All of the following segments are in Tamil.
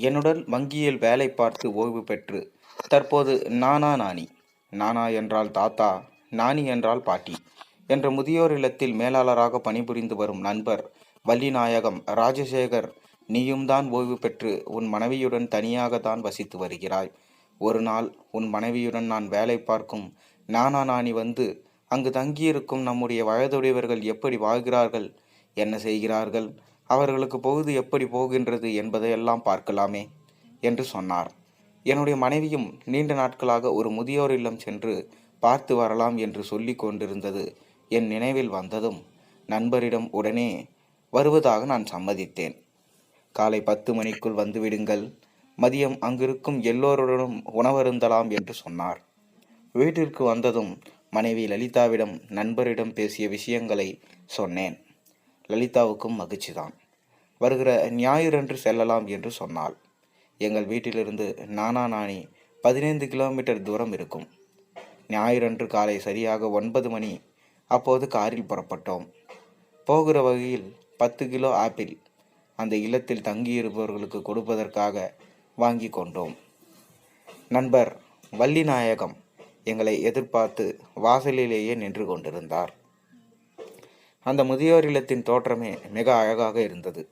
என்னுடன் வங்கியில் வேலை பார்த்து ஓய்வு பெற்று தற்போது நானா நானி. நானா என்றால் தாத்தா நானி என்றால் பாட்டி என்ற முதியோர் இல்லத்தில் மேலாளராக பணிபுரிந்து வரும் நண்பர் வள்ளிநாயகம் ராஜசேகர் நீயும் தான் ஓய்வு பெற்று உன் மனைவியுடன் தனியாக தான் வசித்து வருகிறாய். ஒரு நாள் உன் மனைவியுடன் நான் வேலை பார்க்கும் நானா நானி வந்து அங்கு தங்கியிருக்கும் நம்முடைய வயதுடையவர்கள் எப்படி வாழ்கிறார்கள் என்ன செய்கிறார்கள் அவர்களுக்கு பொழுது எப்படி போகின்றது என்பதையெல்லாம் பார்க்கலாமே என்று சொன்னார். என்னுடைய மனைவியும் நீண்ட நாட்களாக ஒரு முதியோர் இல்லம் சென்று பார்த்து வரலாம் என்று சொல்லி கொண்டிருந்தது என் நினைவில் வந்ததும் நண்பரிடம் உடனே வருவதாக நான் சம்மதித்தேன். காலை பத்து மணிக்குள் வந்துவிடுங்கள். மதியம் அங்கிருக்கும் எல்லோருடனும் உணவருந்தலாம் என்று சொன்னார். வீட்டிற்கு வந்ததும் மனைவி லலிதாவிடம் நண்பரிடம் பேசிய விஷயங்களை சொன்னேன். லலிதாவுக்கும் மகிழ்ச்சிதான். வருகிற ஞாயிறன்று செல்லலாம் என்று சொன்னாள். எங்கள் வீட்டிலிருந்து நானா நானி பதினைந்து கிலோமீட்டர் தூரம் இருக்கும். ஞாயிறன்று காலை சரியாக ஒன்பது மணி. அப்போது காரில் புறப்பட்டோம். போகிற வகையில் பத்து கிலோ ஆப்பிள் அந்த இல்லத்தில் தங்கியிருப்பவர்களுக்கு கொடுப்பதற்காக வாங்கி கொண்டோம். நண்பர் வள்ளிநாயகம் எங்களை எதிர்பார்த்து வாசலிலேயே நின்று கொண்டிருந்தார். அந்த முதியோர் இல்லத்தின் தோற்றமே மிக அழகாக இருந்தது.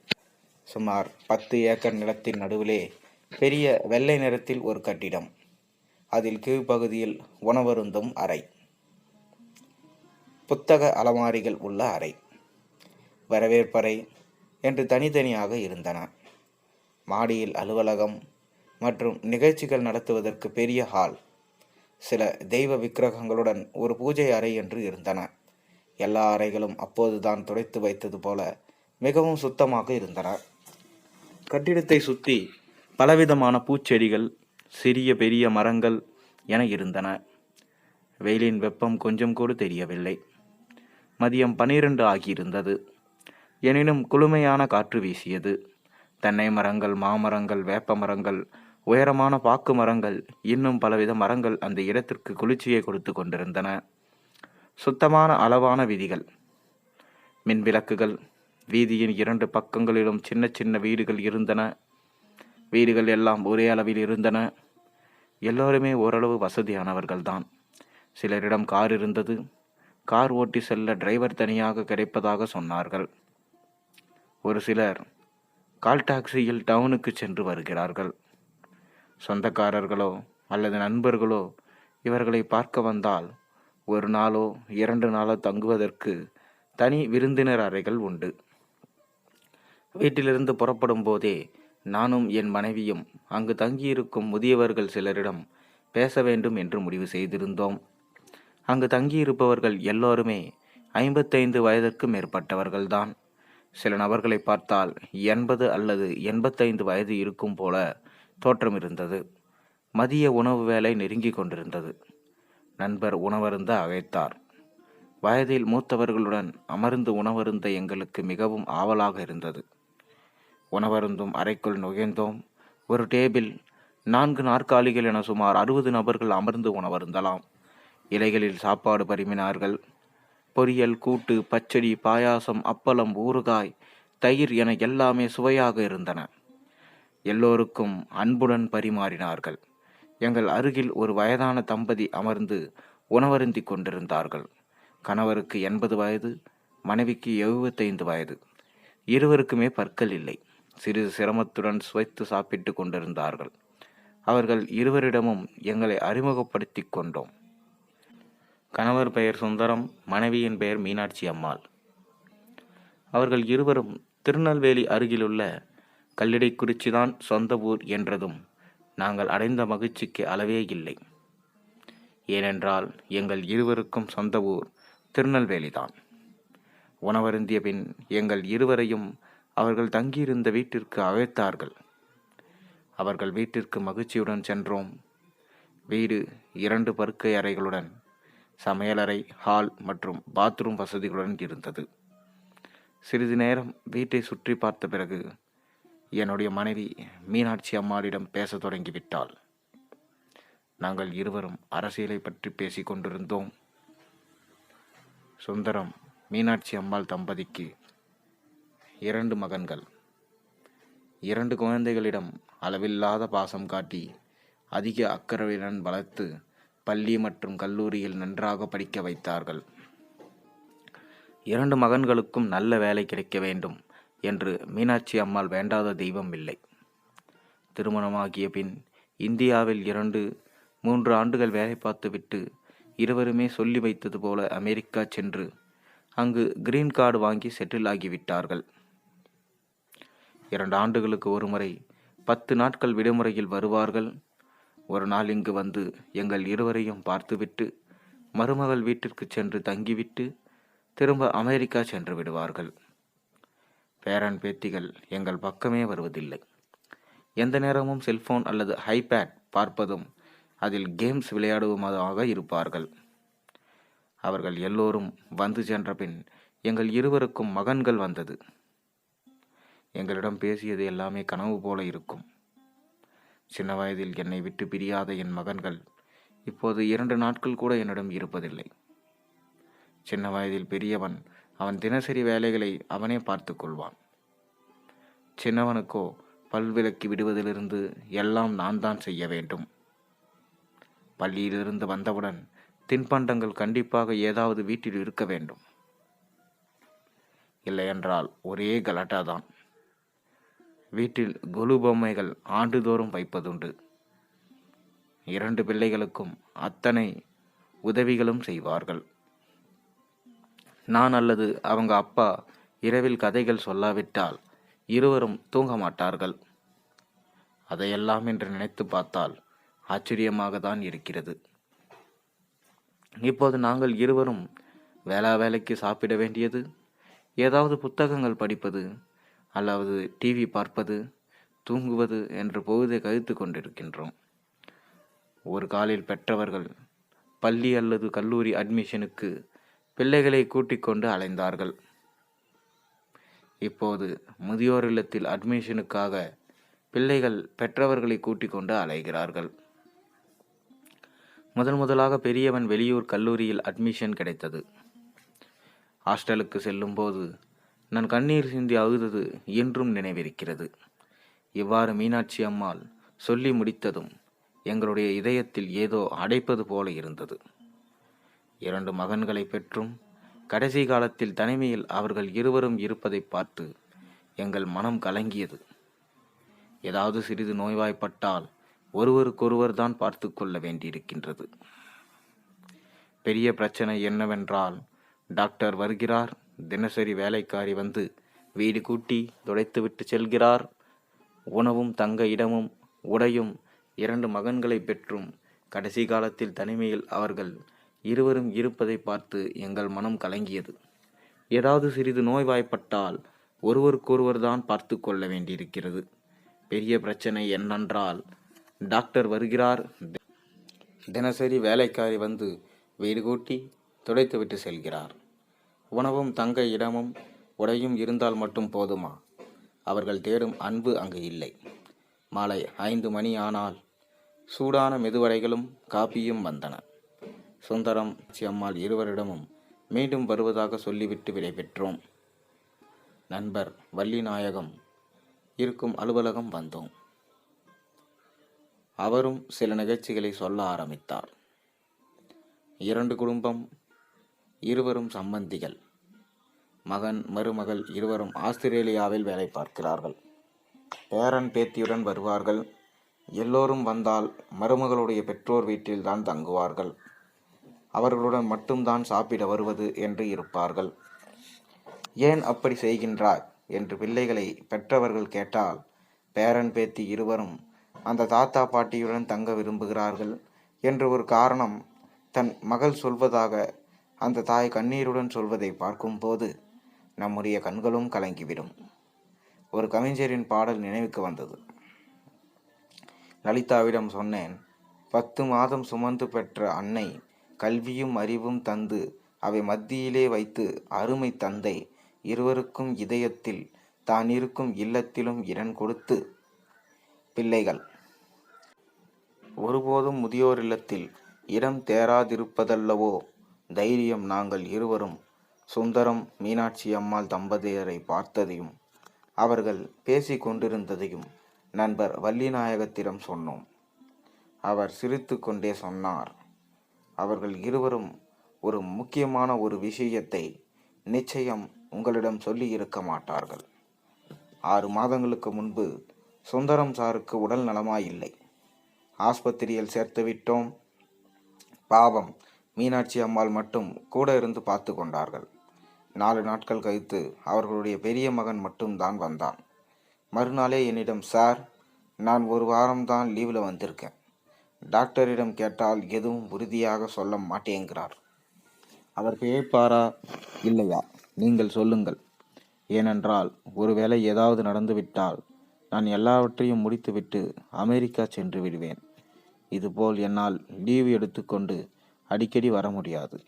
சுமார் பத்து ஏக்கர் நிலத்தின் நடுவிலே பெரிய வெள்ளை நிறத்தில் ஒரு கட்டிடம். அதில் கீழ்ப்பகுதியில் உணவருந்தும் அறை. புத்தக அலமாரிகள் உள்ள அறை. வரவேற்பறை என்று தனித்தனியாக இருந்தன. மாடியில் அலுவலகம் மற்றும் நிகழ்ச்சிகள் நடத்துவதற்கு பெரிய ஹால். சில தெய்வ விக்கிரகங்களுடன் ஒரு பூஜை அறை என்று இருந்தன. எல்லா அறைகளும் அப்போதுதான் துடைத்து வைத்தது போல மிகவும் சுத்தமாக இருந்தன. கட்டிடத்தை சுற்றி பலவிதமான பூச்செடிகள் சிறிய பெரிய மரங்கள் என இருந்தன. வெயிலின் வெப்பம் கொஞ்சம் கூட தெரியவில்லை. மதியம் பனிரெண்டு ஆகியிருந்தது. எனினும் குளுமையான காற்று வீசியது. தென்னை மரங்கள் மாமரங்கள் வேப்ப மரங்கள் உயரமான பாக்கு மரங்கள் இன்னும் பலவித மரங்கள் அந்த இடத்திற்கு குளிர்ச்சியை கொடுத்து கொண்டிருந்தன. சுத்தமான அளவான விதிகள். மின் விளக்குகள் வீதியின் இரண்டு பக்கங்களிலும் சின்ன சின்ன வீடுகள் இருந்தன. வீடுகள் எல்லாம் ஒரே அளவில் இருந்தன. எல்லோருமே ஓரளவு வசதியானவர்கள்தான். சிலரிடம் கார் இருந்தது. கார் ஓட்டி செல்ல டிரைவர் தனியாக கிடைப்பதாக சொன்னார்கள். ஒரு சிலர் கால் டாக்ஸியில் டவுனுக்கு சென்று வருகிறார்கள். சொந்தக்காரர்களோ அல்லது நண்பர்களோ இவர்களை பார்க்க வந்தால் ஒரு நாளோ இரண்டு நாளோ தங்குவதற்கு தனி விருந்தினர் அறைகள் உண்டு. வீட்டிலிருந்து புறப்படும் போதே நானும் என் மனைவியும் அங்கு தங்கியிருக்கும் முதியவர்கள் சிலரிடம் பேச வேண்டும் என்று முடிவு செய்திருந்தோம். அங்கு தங்கியிருப்பவர்கள் எல்லோருமே ஐம்பத்தைந்து வயதிற்கு மேற்பட்டவர்கள்தான். சில நபர்களை பார்த்தால் எண்பது அல்லது எண்பத்தைந்து வயது இருக்கும் போல தோற்றம் இருந்தது. மதிய உணவு வேலை நெருங்கி கொண்டிருந்தது. நண்பர் உணவருந்த அழைத்தார். வயதில் மூத்தவர்களுடன் அமர்ந்து உணவருந்த எங்களுக்கு மிகவும் ஆவலாக இருந்தது. உணவருந்தும் அறைக்குள் நுழைந்தோம் ஒரு டேபிள் நான்கு நாற்காலிகள் என சுமார் அறுபது நபர்கள் அமர்ந்து உணவருந்தலாம். இலைகளில் சாப்பாடு பரிமினார்கள் பொரியல் கூட்டு பச்சடி பாயாசம் அப்பளம் ஊறுகாய் தயிர் என எல்லாமே சுவையாக இருந்தன. எல்லோருக்கும் அன்புடன் பரிமாறினார்கள். எங்கள் அருகில் ஒரு வயதான தம்பதி அமர்ந்து உணவருந்தி கொண்டிருந்தார்கள். கணவருக்கு எண்பது வயது மனைவிக்கு எழுபத்தைந்து வயது. இருவருக்குமே பற்கள் இல்லை. சிறிது சிரமத்துடன் சுவைத்து சாப்பிட்டு கொண்டிருந்தார்கள். அவர்கள் இருவரிடமும் எங்களை அறிமுகப்படுத்தி கொண்டோம். கணவர் பெயர் சுந்தரம் மனைவியின் பெயர் மீனாட்சி அம்மாள். அவர்கள் இருவரும் திருநெல்வேலி அருகிலுள்ள கல்லிடைக்குறிச்சிதான் சொந்த ஊர் என்றதும் நாங்கள் அடைந்த மகிழ்ச்சிக்கு அளவே இல்லை. ஏனென்றால் எங்கள் இருவருக்கும் சொந்த ஊர் திருநெல்வேலிதான். உணவருந்திய பின் எங்கள் இருவரையும் அவர்கள் தங்கியிருந்த வீட்டிற்கு அழைத்தார்கள். அவர்கள் வீட்டிற்கு மகிழ்ச்சியுடன் சென்றோம். வீடு இரண்டு படுக்கை அறைகளுடன் சமையலறை ஹால் மற்றும் பாத்ரூம் வசதிகளுடன் இருந்தது. சிறிது நேரம் வீட்டை சுற்றி பார்த்த பிறகு என்னுடைய மனைவி மீனாட்சி அம்மாளிடம் பேசத் தொடங்கிவிட்டாள். நாங்கள் இருவரும் அரசியலை பற்றி பேசி கொண்டிருந்தோம். சுந்தரம் மீனாட்சி அம்மாள் தம்பதிக்கு இரண்டு மகன்கள். இரண்டு குழந்தைகளிடம் அளவில்லாத பாசம் காட்டி அதிக அக்கறையுடன் வளர்த்து பள்ளி மற்றும் கல்லூரியில் நன்றாக படிக்க வைத்தார்கள். இரண்டு மகன்களுக்கும் நல்ல வேலை கிடைக்க வேண்டும் என்று மீனாட்சி அம்மாள் வேண்டாத தெய்வம் இல்லை. திருமணமாகிய பின் இந்தியாவில் இரண்டு மூன்று ஆண்டுகள் வேலை பார்த்துவிட்டு இருவருமே சொல்லி வைத்தது போல அமெரிக்கா சென்று அங்கு கிரீன் கார்டு வாங்கி செட்டில் ஆகிவிட்டார்கள். இரண்டு ஆண்டுகளுக்கு ஒருமுறை பத்து நாட்கள் விடுமுறையில் வருவார்கள். ஒரு நாள் இங்கு வந்து எங்கள் இருவரையும் பார்த்துவிட்டு மருமகள் வீட்டிற்கு சென்று தங்கிவிட்டு திரும்ப அமெரிக்கா சென்று விடுவார்கள். பேரன் பேத்திகள் எங்கள் பக்கமே வருவதில்லை. எந்த நேரமும் செல்போன் அல்லது ஹைபேட் பார்ப்பதும் அதில் கேம்ஸ் விளையாடுவதாக இருப்பார்கள். அவர்கள் எல்லோரும் வந்து சென்ற பின் எங்கள் இருவருக்கும் மகன்கள் வந்தது. எங்களிடம் பேசியது எல்லாமே கனவு போல இருக்கும். சின்ன வயதில் என்னை விட்டு பிரியாத என் மகன்கள் இப்போது இரண்டு நாட்கள் கூட என்னிடம் இருப்பதில்லை. சின்ன வயதில் பெரியவன் அவன் தினசரி வேலைகளை அவனே பார்த்து கொள்வான். சின்னவனுக்கோ பல்விலக்கி விடுவதிலிருந்து எல்லாம் நான் தான் செய்ய வேண்டும். பள்ளியிலிருந்து வந்தவுடன் தின்பண்டங்கள் கண்டிப்பாக ஏதாவது வீட்டில் இருக்க வேண்டும். இல்லையென்றால் ஒரே கலாட்டா தான் வீட்டில் கொலு பொம்மைகள் ஆண்டுதோறும் வைப்பதுண்டு. இரண்டு பிள்ளைகளுக்கும் அத்தனை உதவிகளும் செய்வார்கள். நான் அல்லது அவங்க அப்பா இரவில் கதைகள் சொல்லாவிட்டால் இருவரும் தூங்க மாட்டார்கள். அதையெல்லாம் என்று நினைத்து பார்த்தால் ஆச்சரியமாக தான் இருக்கிறது. இப்போது நாங்கள் இருவரும் வேளா வேலைக்கு சாப்பிட வேண்டியது? ஏதாவது புத்தகங்கள் படிப்பது? அல்லது டிவி பார்ப்பது தூங்குவது என்று பொழுதை கழித்து கொண்டிருக்கின்றோம். ஒரு காலில் பெற்றவர்கள் பள்ளி அல்லது கல்லூரி அட்மிஷனுக்கு பிள்ளைகளை கூட்டிக் கொண்டு அலைந்தார்கள். இப்போது முதியோர் இல்லத்தில் அட்மிஷனுக்காக பிள்ளைகள் பெற்றவர்களை கூட்டிக் கொண்டு அலைகிறார்கள். முதல் முதலாக பெரியவன் வெளியூர் கல்லூரியில் அட்மிஷன் கிடைத்தது. ஹாஸ்டலுக்கு செல்லும்போது நான் கண்ணீர் சிந்தி அழுதது இன்றும் நினைவிருக்கிறது. இவ்வாறு மீனாட்சி அம்மாள் சொல்லி முடித்ததும் எங்களுடைய இதயத்தில் ஏதோ அடைப்பது போல இருந்தது. இரண்டு மகன்களை பெற்றும் கடைசி காலத்தில் தனிமையில் அவர்கள் இருவரும் இருப்பதை பார்த்து எங்கள் மனம் கலங்கியது. ஏதாவது சிறிது நோய்வாய்ப்பட்டால் ஒருவருக்கொருவர் தான் பார்த்து கொள்ள வேண்டியிருக்கின்றது. பெரிய பிரச்சனை என்னவென்றால் டாக்டர் வருகிறார். தினசரி வேலைக்காரி வந்து வீடு கூட்டி துடைத்துவிட்டு செல்கிறார். உணவும் தங்க இடமும் உடையும் இரண்டு மகன்களை பெற்றும் கடைசி காலத்தில் தனிமையில் அவர்கள் இருவரும் இருப்பதை பார்த்து எங்கள் மனம் கலங்கியது. ஏதாவது சிறிது நோய்வாய்ப்பட்டால் ஒருவருக்கொருவர் தான் பார்த்து கொள்ள வேண்டியிருக்கிறது. பெரிய பிரச்சனை என்னென்றால் டாக்டர் வருகிறார். தினசரி வேலைக்காரி வந்து வீடு கூட்டி துடைத்துவிட்டு செல்கிறார். உணவும் தங்க இடமும் உடையும் இருந்தால் மட்டும் போதுமா? அவர்கள் தேடும் அன்பு அங்கு இல்லை. மாலை ஐந்து மணி ஆனால் சூடான மெதுவடைகளும் காப்பியும் வந்தன. சுந்தரம் அம்மாள் இருவரிடமும் மீண்டும் வருவதாக சொல்லிவிட்டு விடைபெற்றோம் நண்பர் வள்ளிநாயகம் இருக்கும் அலுவலகம் வந்தோம். அவரும் சில நிகழ்ச்சிகளை சொல்ல ஆரம்பித்தார். இரண்டு குடும்பம் இருவரும் சம்பந்திகள். மகன் மருமகள் இருவரும் ஆஸ்திரேலியாவில் வேலை பார்க்கிறார்கள். பேரன் பேத்தியுடன் வருவார்கள். எல்லோரும் வந்தால் மருமகளுடைய பெற்றோர் வீட்டில்தான் தங்குவார்கள். அவர்களுடன் மட்டும்தான் சாப்பிட வருவது என்று இருப்பார்கள். ஏன் அப்படி செய்கின்றாய்? என்று பிள்ளைகளை பெற்றவர்கள் கேட்டால் பேரன் பேத்தி இருவரும் அந்த தாத்தா பாட்டியுடன் தங்க விரும்புகிறார்கள் என்று ஒரு காரணம் தன் மகள் சொல்வதாக அந்த தாய் கண்ணீருடன் சொல்வதை பார்க்கும்போது நம்முடைய கண்களும் கலங்கிவிடும். ஒரு கவிஞரின் பாடல் நினைவுக்கு வந்தது. லலிதாவிடம் சொன்னேன் பத்து மாதம் சுமந்து பெற்ற அன்னை கல்வியும் அறிவும் தந்து அவை மத்தியிலே வைத்து அருமை தந்தை இருவருக்கும் இதயத்தில் தான் இருக்கும் இல்லத்திலும் இடம் கொடுத்து பிள்ளைகள். ஒருபோதும் முதியோர் இல்லத்தில் இடம் தேராதிருப்பதல்லவோ தைரியம் நாங்கள் இருவரும் சுந்தரம் மீனாட்சி அம்மாள் தம்பதியரை பார்த்ததையும் அவர்கள் பேசிக் கொண்டிருந்ததையும் நண்பர் வள்ளிநாயகத்திடம் சொன்னோம். அவர் சிரித்து கொண்டே சொன்னார் அவர்கள் இருவரும் ஒரு முக்கியமான ஒரு விஷயத்தை நிச்சயம் உங்களிடம் சொல்லி இருக்க மாட்டார்கள். ஆறு மாதங்களுக்கு முன்பு சுந்தரம் சாருக்கு உடல் நலமாயில்லை. ஆஸ்பத்திரியில் சேர்த்து விட்டோம். பாவம் மீனாட்சி அம்மாள் மட்டும் கூட இருந்து பார்த்து கொண்டார்கள். நாலு நாட்கள் கழித்து அவர்களுடைய பெரிய மகன் மட்டும்தான் வந்தான். மறுநாளே என்னிடம் சார் நான் ஒரு வாரம்தான் லீவில் வந்திருக்கேன். டாக்டரிடம் கேட்டால் எதுவும் உறுதியாக சொல்ல மாட்டேங்கிறார். அவர் கேட்பாரா இல்லையா? நீங்கள் சொல்லுங்கள். ஏனென்றால் ஒருவேளை ஏதாவது நடந்துவிட்டால் நான் எல்லாவற்றையும் முடித்துவிட்டு அமெரிக்கா சென்று விடுவேன். இதுபோல் என்னால் லீவு எடுத்துக்கொண்டு அடிக்கடி வர முடியாது.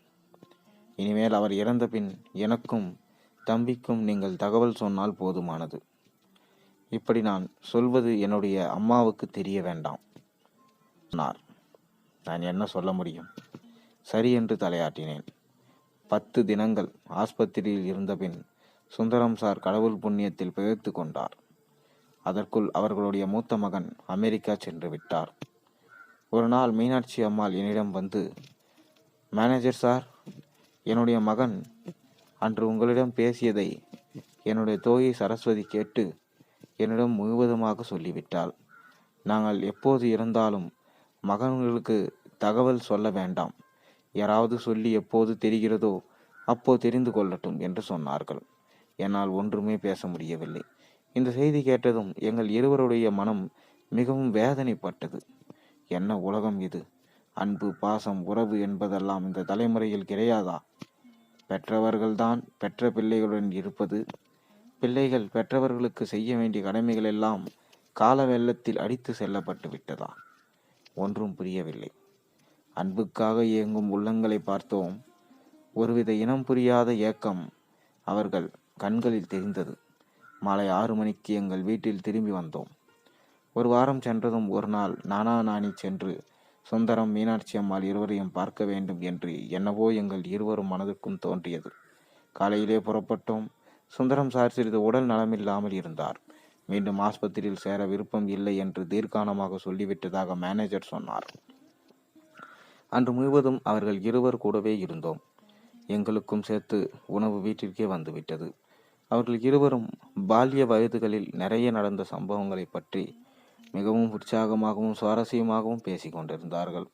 இனிமேல் அவர் இறந்த பின் எனக்கும் தம்பிக்கும் நீங்கள் தகவல் சொன்னால் போதுமானது. இப்படி நான் சொல்வது என்னுடைய அம்மாவுக்கு தெரிய வேண்டாம் சொன்னார். நான் என்ன சொல்ல முடியும்? சரி என்று தலையாட்டினேன். பத்து தினங்கள் ஆஸ்பத்திரியில் இருந்தபின் சுந்தரம் சார் கடவுள் புண்ணியத்தில் பிழைத்து கொண்டார். அதற்குள் அவர்களுடைய மூத்த மகன் அமெரிக்கா சென்று விட்டார். ஒரு நாள் மீனாட்சி அம்மாள் என்னிடம் வந்து மேனேஜர் சார் என்னுடைய மகன் அன்று உங்களிடம் பேசியதை என்னுடைய தோயை சரஸ்வதி கேட்டு என்னிடம் முழுவதுமாக சொல்லிவிட்டாள். நாங்கள் எப்போது இருந்தாலும் மகன்களுக்கு தகவல் சொல்ல வேண்டாம். யாராவது சொல்லி எப்போது தெரிகிறதோ அப்போ தெரிந்து கொள்ளட்டும் என்று சொன்னார்கள். என்னால் ஒன்றுமே பேச முடியவில்லை. இந்த செய்தி கேட்டதும் எங்கள் இருவருடைய மனம் மிகவும் வேதனைப்பட்டது. என்ன உலகம் இது? அன்பு பாசம் உறவு என்பதெல்லாம் இந்த தலைமுறையில் கிடையாதா? பெற்றவர்கள்தான் பெற்ற பிள்ளைகளுடன் இருப்பது. பிள்ளைகள் பெற்றவர்களுக்கு செய்ய வேண்டிய கடமைகள் எல்லாம் கால வெள்ளத்தில் அடித்து செல்லப்பட்டு விட்டதா? ஒன்றும் புரியவில்லை. அன்புக்காக இயங்கும் உள்ளங்களை பார்த்தோம். ஒருவித இனம் புரியாத ஏக்கம் அவர்கள் கண்களில் தெரிந்தது. மாலை ஆறு மணிக்கு எங்கள் வீட்டில் திரும்பி வந்தோம். ஒரு வாரம் சென்றதும் ஒரு நாள் நானா நானி சென்று சுந்தரம் மீனாட்சி அம்மாள் இருவரையும் பார்க்க வேண்டும் என்று என்னவோ எங்கள் இருவரும் மனதுக்கும் தோன்றியது. காலையிலே புறப்பட்டோம். சுந்தரம் சார் சிறிது உடல் நலமில்லாமல் இருந்தார். மீண்டும் ஆஸ்பத்திரியில் சேர விருப்பம் இல்லை என்று தீர்க்கானமாக சொல்லிவிட்டதாக மேனேஜர் சொன்னார். அன்று முழுவதும் அவர்கள் இருவர் கூடவே இருந்தோம். எங்களுக்கும் சேர்த்து உணவு வீட்டிற்கே வந்துவிட்டது. அவர்கள் இருவரும் பால்ய வயதுகளில் நிறைய நடந்த சம்பவங்களை பற்றி மிகவும் உற்சாகமாகவும் சுவாரஸ்யமாகவும் பேசிக்கொண்டிருந்தார்கள்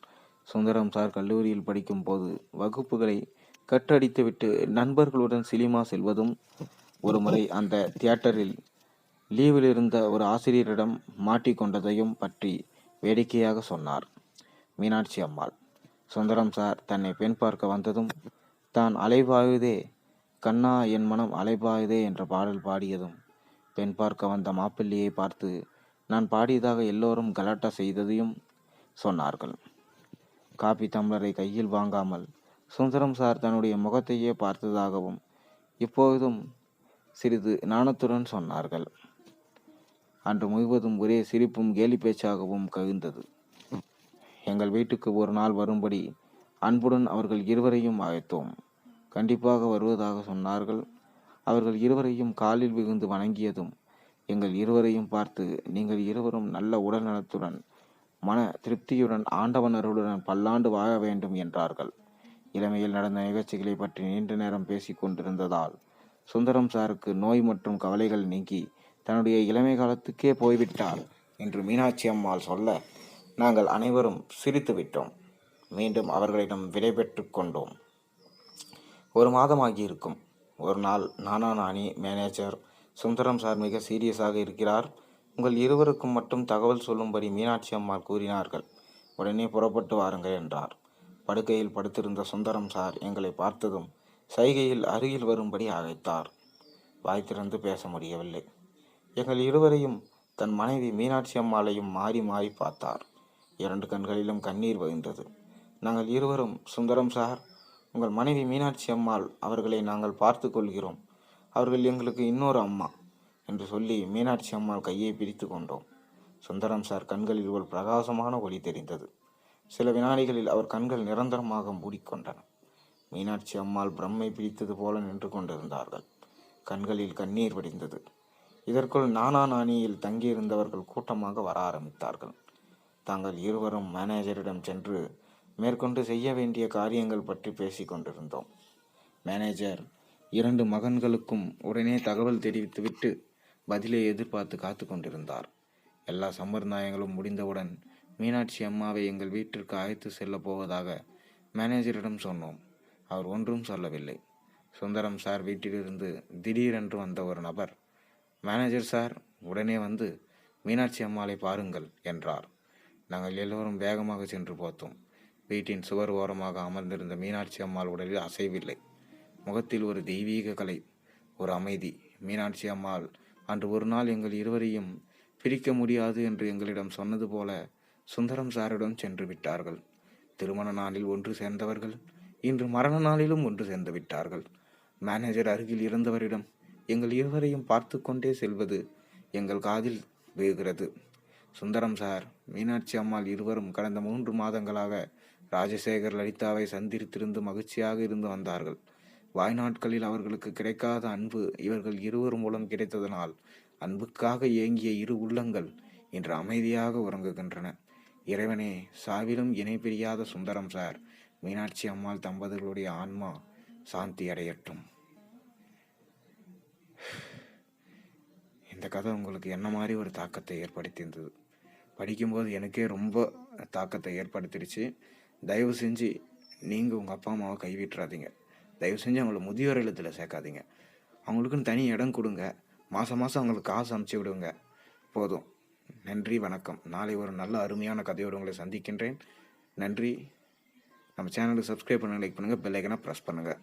சுந்தரம் சார் கல்லூரியில் படிக்கும் போது வகுப்புகளை கட்டடித்துவிட்டு நண்பர்களுடன் சினிமா செல்வதும் ஒருமுறை அந்த தியேட்டரில் லீவில் இருந்த ஒரு ஆசிரியரிடம் மாட்டிக்கொண்டதையும் பற்றி வேடிக்கையாக சொன்னார். மீனாட்சி அம்மாள் சுந்தரம் சார் தன்னை பெண் பார்க்க வந்ததும் தான் அலைபாயுதே கண்ணா என் மனம் அலைபாயுதே என்ற பாடல் பாடியதும் பெண் பார்க்க வந்த மாப்பிள்ளையை பார்த்து நான் பாடியதாக எல்லோரும் கலாட்டா செய்ததையும் சொன்னார்கள். காபி டம்ளரை கையில் வாங்காமல் சுந்தரம் சார் தன்னுடைய முகத்தையே பார்த்ததாகவும் இப்பொழுதும் சிறிது நாணத்துடன் சொன்னார்கள். அன்று முழுவதும் ஒரே சிரிப்பும் கேலி பேச்சாகவும் கவிழ்ந்தது. எங்கள் வீட்டுக்கு ஒரு நாள் வரும்படி அன்புடன் அவர்கள் இருவரையும் அழைத்தோம். கண்டிப்பாக வருவதாக சொன்னார்கள். அவர்கள் இருவரையும் காலில் விழுந்து வணங்கியதும் எங்கள் இருவரையும் பார்த்து நீங்கள் இருவரும் நல்ல உடல் நலத்துடன் மன திருப்தியுடன் ஆண்டவன் அருளுடன் பல்லாண்டு வாழ வேண்டும் என்றார்கள். இளமையில் நடந்த நிகழ்ச்சிகளை பற்றி நீண்ட நேரம் பேசிக் கொண்டிருந்ததால் சுந்தரம் சாருக்கு நோய் மற்றும் கவலைகள் நீங்கி தன்னுடைய இளமை காலத்துக்கே போய்விட்டார் என்று மீனாட்சி அம்மாள் சொல்ல நாங்கள் அனைவரும் சிரித்து விட்டோம். மீண்டும் அவர்களிடம் விடைபெற்று கொண்டோம். ஒரு மாதமாகி இருக்கும் ஒரு நாள் நானா நானி மேனேஜர் சுந்தரம் சார் மிக சீரியஸாக இருக்கிறார். உங்கள் இருவருக்கும் மட்டும் தகவல் சொல்லும்படி மீனாட்சி அம்மாள் கூறினார்கள். உடனே புறப்பட்டு வாருங்கள் என்றார். படுக்கையில் படுத்திருந்த சுந்தரம் சார் எங்களை பார்த்ததும் சைகையில் அருகில் வரும்படி அழைத்தார். வாய் திறந்து பேச முடியவில்லை. எங்கள் இருவரையும் தன் மனைவி மீனாட்சி அம்மாளையும் மாறி மாறி பார்த்தார். இரண்டு கண்களிலும் கண்ணீர் வகிந்தது நாங்கள் இருவரும் சுந்தரம் சார் உங்கள் மனைவி மீனாட்சி அம்மாள் அவர்களை நாங்கள் பார்த்து கொள்கிறோம். அவர்கள் எங்களுக்கு இன்னொரு அம்மா என்று சொல்லி மீனாட்சி அம்மாள் கையை பிடித்து கொண்டோம். சுந்தரம் சார் கண்களில் ஒரு பிரகாசமான ஒளி தெரிந்தது. சில வினாடிகளில் அவர் கண்கள் நிரந்தரமாக மூடிக்கொண்டன. மீனாட்சி அம்மாள் பிரம்மை பிடித்தது போல நின்று கொண்டிருந்தார்கள். கண்களில் கண்ணீர் வடிந்தது. இதற்குள் நானா நானியில் தங்கியிருந்தவர்கள் கூட்டமாக வர ஆரம்பித்தார்கள். தாங்கள் இருவரும் மேனேஜரிடம் சென்று மேற்கொண்டு செய்ய வேண்டிய காரியங்கள் பற்றி பேசிக்கொண்டிருந்தோம் மேனேஜர் இரண்டு மகன்களுக்கும் உடனே தகவல் தெரிவித்துவிட்டு பதிலை எதிர்பார்த்து காத்து கொண்டிருந்தார். எல்லா சம்பிரதாயங்களும் முடிந்தவுடன் மீனாட்சி அம்மாவை எங்கள் வீட்டிற்கு அழைத்து செல்லப் போவதாக மேனேஜரிடம் சொன்னோம். அவர் ஒன்றும் சொல்லவில்லை. சுந்தரம் சார் வீட்டிலிருந்து திடீரென்று வந்த ஒரு நபர் மேனேஜர் சார் உடனே வந்து மீனாட்சி அம்மாளை பாருங்கள் என்றார். நாங்கள் எல்லோரும் வேகமாக சென்று பார்த்தோம். வீட்டின் சுவர் ஓரமாக அமர்ந்திருந்த மீனாட்சி அம்மாள் உடலில் அசைவில்லை. முகத்தில் ஒரு தெய்வீக கலை ஒரு அமைதி. மீனாட்சி அம்மாள் அன்று ஒரு நாள் எங்கள் இருவரையும் பிரிக்க முடியாது என்று எங்களிடம் சொன்னது போல சுந்தரம் சாரிடம் சென்று விட்டார்கள். திருமண நாளில் ஒன்று சேர்ந்தவர்கள் இன்று மரண நாளிலும் ஒன்று சேர்ந்து விட்டார்கள். மேனேஜர் அருகில் இருந்தவரிடம் எங்கள் இருவரையும் பார்த்து கொண்டே செல்வது எங்கள் காதில் விழுகிறது. சுந்தரம் சார் மீனாட்சி அம்மாள் இருவரும் கடந்த மூன்று மாதங்களாக ராஜசேகர் லலிதாவை சந்தித்திருந்து மகிழ்ச்சியாக இருந்து வந்தார்கள். வாய்நாட்களில் அவர்களுக்கு கிடைக்காத அன்பு இவர்கள் இருவர் மூலம் கிடைத்ததனால் அன்புக்காக ஏங்கிய இரு உள்ளங்கள் இன்று அமைதியாக உறங்குகின்றன. இறைவனே சாவிலும் இணை பிரியாத சுந்தரம் சார் மீனாட்சி அம்மாள் தம்பதிகளுடைய ஆன்மா சாந்தி அடையட்டும். இந்த கதை உங்களுக்கு என்ன மாதிரி ஒரு தாக்கத்தை ஏற்படுத்தியிருந்தது? படிக்கும்போது எனக்கே ரொம்ப தாக்கத்தை ஏற்படுத்திடுச்சு. தயவு செஞ்சு நீங்கள் உங்கள் அப்பா அம்மாவை கைவிட்டுறாதீங்க. தயவு செஞ்சு அவங்கள முதியோர் இல்லத்தில் சேர்க்காதீங்க. அவங்களுக்குன்னு தனி இடம் கொடுங்க. மாதம் மாதம் அவங்களுக்கு காசு அமுச்சு விடுங்க. போதும். நன்றி வணக்கம். நாளை ஒரு நல்ல அருமையான கதையோடு உங்களை சந்திக்கின்றேன். நன்றி. நம்ம சேனலுக்கு சப்ஸ்கிரைப் பண்ணுங்க லைக் பண்ணுங்கள் பெல்லைக்கனாக ப்ரெஸ் பண்ணுங்கள்